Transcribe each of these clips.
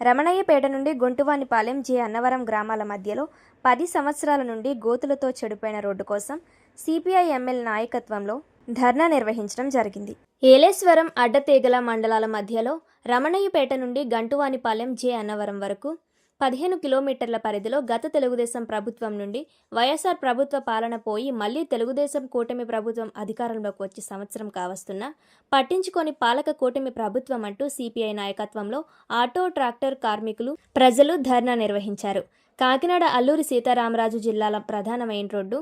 రమణయ్యపేట నుండి గొంటువానిపాలెం జే. అన్నవరం గ్రామాల మధ్యలో పది సంవత్సరాల నుండి గోతులతో చెడిపోయిన రోడ్డు కోసం సిపిఐ ఎమ్మెల్ నాయకత్వంలో ధర్నా నిర్వహించడం జరిగింది. ఏలేశ్వరం అడ్డతీగల మండలాల మధ్యలో రమణయ్యపేట నుండి గంటువానిపాలెం జే. అన్నవరం వరకు పదిహేను కిలోమీటర్ల పరిధిలో గత తెలుగుదేశం ప్రభుత్వం నుండి వైఎస్ఆర్ ప్రభుత్వ పాలన పోయి మళ్ళీ తెలుగుదేశం కూటమి ప్రభుత్వం అధికారంలోకి వచ్చి సంవత్సరం కావస్తున్నా పట్టించుకొని పాలక కూటమి ప్రభుత్వం అంటూ సిపిఐ నాయకత్వంలో ఆటో ట్రాక్టర్ కార్మికులు ప్రజలు ధర్నా నిర్వహించారు. కాకినాడ అల్లూరి సీతారామరాజు జిల్లాల ప్రధాన మెయిన్ రోడ్డు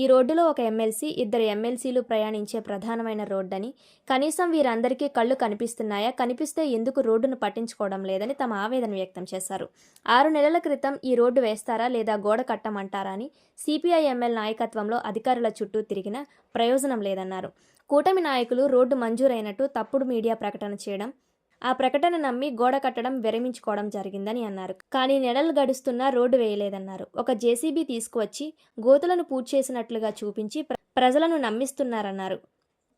ఈ రోడ్డులో ఒక ఎమ్మెల్సీ ఇద్దరు ఎమ్మెల్సీలు ప్రయాణించే ప్రధానమైన రోడ్డని. కనీసం వీరందరికీ కళ్ళు కనిపిస్తున్నాయా? కనిపిస్తే ఎందుకు రోడ్డును పట్టించుకోవడం లేదని తమ ఆవేదన వ్యక్తం చేశారు. ఆరు నెలల క్రితం ఈ రోడ్డు వేస్తారా లేదా గోడ కట్టమంటారా అని సిపిఐ ఎమ్మెల్ నాయకత్వంలో అధికారుల చుట్టూ తిరిగినా ప్రయోజనం లేదన్నారు. కూటమి నాయకులు రోడ్డు మంజూరైనట్టు తప్పుడు మీడియా ప్రకటన చేయడం ఆ ప్రకటన నమ్మి గోడ కట్టడం విరమించుకోవడం జరిగిందని అన్నారు. కానీ నెలలు గడుస్తున్నా రోడ్డు వేయలేదన్నారు. ఒక జేసీబీ తీసుకువచ్చి గోతులను పూడ్చేసినట్లుగా చూపించి ప్రజలను నమ్మిస్తున్నారన్నారు.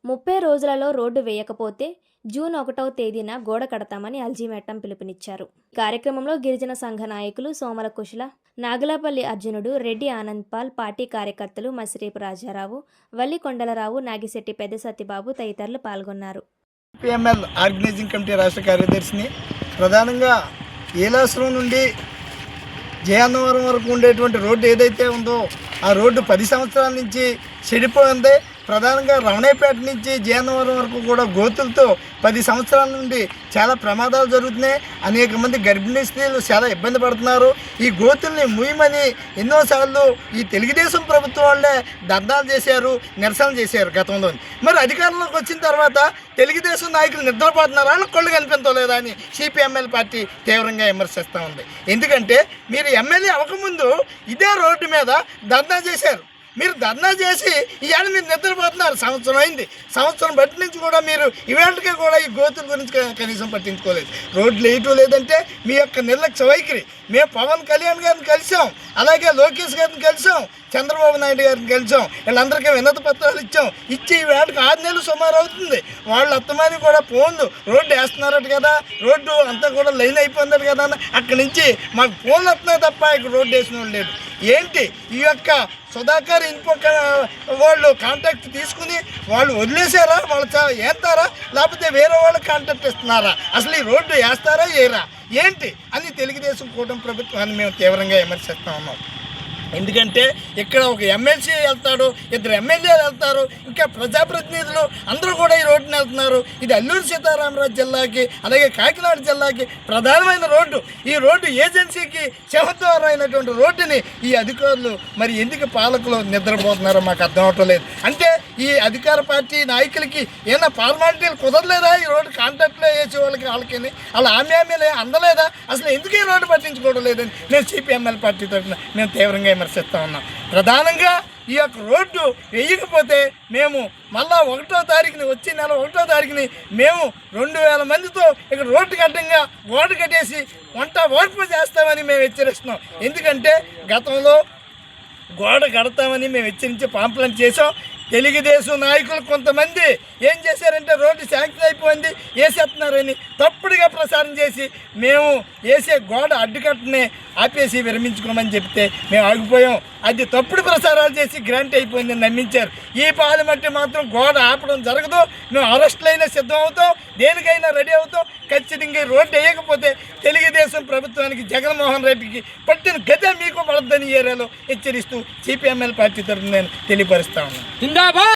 ముప్పై రోజులలో రోడ్డు వేయకపోతే జూన్ ఒకటవ తేదీన గోడ కడతామని అల్జీమెట్టం పిలుపునిచ్చారు. కార్యక్రమంలో గిరిజన సంఘ నాయకులు సోమల కుశల నాగలాపల్లి అర్జునుడు రెడ్డి ఆనంద్పాల్ పార్టీ కార్యకర్తలు మసిరేపు రాజారావు వల్లి కొండలరావు నాగిశెట్టి పెద్ద సత్యబాబు తదితరులు పాల్గొన్నారు. పిఎంఎల్ ఆర్గనైజింగ్ కమిటీ రాష్ట్ర కార్యదర్శిని. ప్రధానంగా ఏలాశ్రం నుండి జయాన్నవరం వరకు ఉండేటువంటి రోడ్డు ఏదైతే ఉందో ఆ రోడ్డు పది సంవత్సరాల నుంచి చెడిపోయింది. ప్రధానంగా రమణేపేట నుంచి జయన్నవరం వరకు కూడా గోతులతో పది సంవత్సరాల నుండి చాలా ప్రమాదాలు జరుగుతున్నాయి. అనేక మంది గర్భిణీ స్త్రీలు చాలా ఇబ్బంది పడుతున్నారు. ఈ గోతుల్ని ముయ్యమని ఎన్నోసార్లు ఈ తెలుగుదేశం ప్రభుత్వం వాళ్ళే ధర్నాలు చేశారు నిరసనలు చేశారు గతంలో మరి అధికారంలోకి వచ్చిన తర్వాత తెలుగుదేశం నాయకులు నిద్రపోతున్నారా? వాళ్ళ కళ్ళు కనిపించలేదా అని సిపిఎంఎల్ పార్టీ తీవ్రంగా విమర్శిస్తూ ఉంది. ఎందుకంటే మీరు ఎమ్మెల్యే అవ్వకముందు ఇదే రోడ్డు మీద ధర్నా చేశారు. మీరు ధర్నా చేసి ఇవాళ మీరు నిద్రపోతున్నారు. సంవత్సరం అయింది. సంవత్సరం బట్టి నుంచి కూడా మీరు ఇవాళకే కూడా ఈ గోతుల గురించి కనీసం పట్టించుకోలేదు. రోడ్లు వేయటం లేదంటే మీ యొక్క నిర్లక్ష్య వైఖరి. మేము పవన్ కళ్యాణ్ గారిని కలిసాం. అలాగే లోకేష్ గారిని కలిసాం. చంద్రబాబు నాయుడు గారిని కలిసాం. వీళ్ళందరికీ వినతి పత్రాలు ఇచ్చాం. ఇచ్చి ఈ వేటకు ఆరు నెలలు సుమారు అవుతుంది. వాళ్ళు అత్తమాని కూడా ఫోన్లు రోడ్డు వేస్తున్నారట కదా రోడ్డు అంతా కూడా లైన్ అయిపోయిందట కదా అక్కడి నుంచి మాకు ఫోన్లు వస్తున్నాయి తప్ప ఇక్కడ రోడ్డు వేసిన వాళ్ళు లేడు ఏంటి ఈ యొక్క సుధాకర్ ఇన్ఫో వాళ్ళు కాంటాక్ట్ తీసుకుని వాళ్ళు వదిలేశారా వాళ్ళు చా- వేస్తారా లేకపోతే వేరే వాళ్ళు కాంటాక్ట్ ఇస్తున్నారా? అసలు ఈ రోడ్డు వేస్తారా? వేయరా ఏంటి? అని తెలుగుదేశం కూటమి ప్రభుత్వాన్ని మేము తీవ్రంగా విమర్శిస్తా ఉన్నాం. ఎందుకంటే ఇక్కడ ఒక ఎమ్మెల్సీ వెళ్తాడు ఇద్దరు ఎమ్మెల్యేలు వెళ్తారు ఇంకా ప్రజాప్రతినిధులు అందరూ కూడా ఈ రోడ్డుని వెళ్తున్నారు. ఇది అల్లూరు సీతారామరాజు జిల్లాకి అలాగే కాకినాడ జిల్లాకి ప్రధానమైన రోడ్డు. ఈ రోడ్డు ఏజెన్సీకి చెవద్వారం అయినటువంటి రోడ్డుని ఈ అధికారులు మరి ఎందుకు పాలకులు నిద్రపోతున్నారో మాకు అర్థం అవటం లేదు. అంటే ఈ అధికార పార్టీ నాయకులకి ఏమైనా ఫార్మాలిటీలు కుదరలేదా? ఈ రోడ్డు కాంట్రాక్ట్లో వేసే వాళ్ళకి వాళ్ళకి వాళ్ళ హామీ హామీలే అందలేదా? అసలు ఎందుకు ఈ రోడ్డు పట్టించుకోవడం లేదని నేను సిపిఎంఎల్ పార్టీ తరఫున నేను తీవ్రంగా విమర్శిస్తూ ఉన్నాం. ప్రధానంగా ఈ యొక్క రోడ్డు వేయకపోతే మేము మళ్ళా ఒకటో తారీఖుని వచ్చే నెల ఒకటో తారీఖుని మేము రెండు వేల మందితో ఇక్కడ రోడ్డు కట్టంగా గోడ కట్టేసి వంట ఓర్పు చేస్తామని మేము హెచ్చరిస్తున్నాం. ఎందుకంటే గతంలో గోడ కడతామని మేము హెచ్చరించి పాంప్లెంట్ చేసాం తెలుగుదేశం నాయకులు కొంతమంది ఏం చేశారంటే రోడ్డు శాంక్షన్ అయిపోయింది వేసేస్తున్నారని తప్పుడుగా ప్రసారం చేసి మేము వేసే గోడ అడ్డుకట్టని ఆపేసి విరమించుకోమని చెప్తే మేము ఆగిపోయాం. అది తప్పుడు ప్రసారాలు చేసి గ్రాంట్ అయిపోయిందని నమ్మించారు. ఈ పాలు మట్టి మాత్రం గోడ ఆపడం జరగదు. మేము అరెస్టులైనా సిద్ధం అవుతాం దేనికైనా రెడీ అవుతాం. ఖచ్చితంగా రోడ్డు వేయకపోతే తెలుగుదేశం ప్రభుత్వానికి జగన్మోహన్ రెడ్డికి పట్టిన గతే మీకు పడద్దని ఏరియాలో హెచ్చరిస్తూ సిపిఎంఎల్ పార్టీ తరఫున నేను తెలియపరుస్తా ఉన్నాను.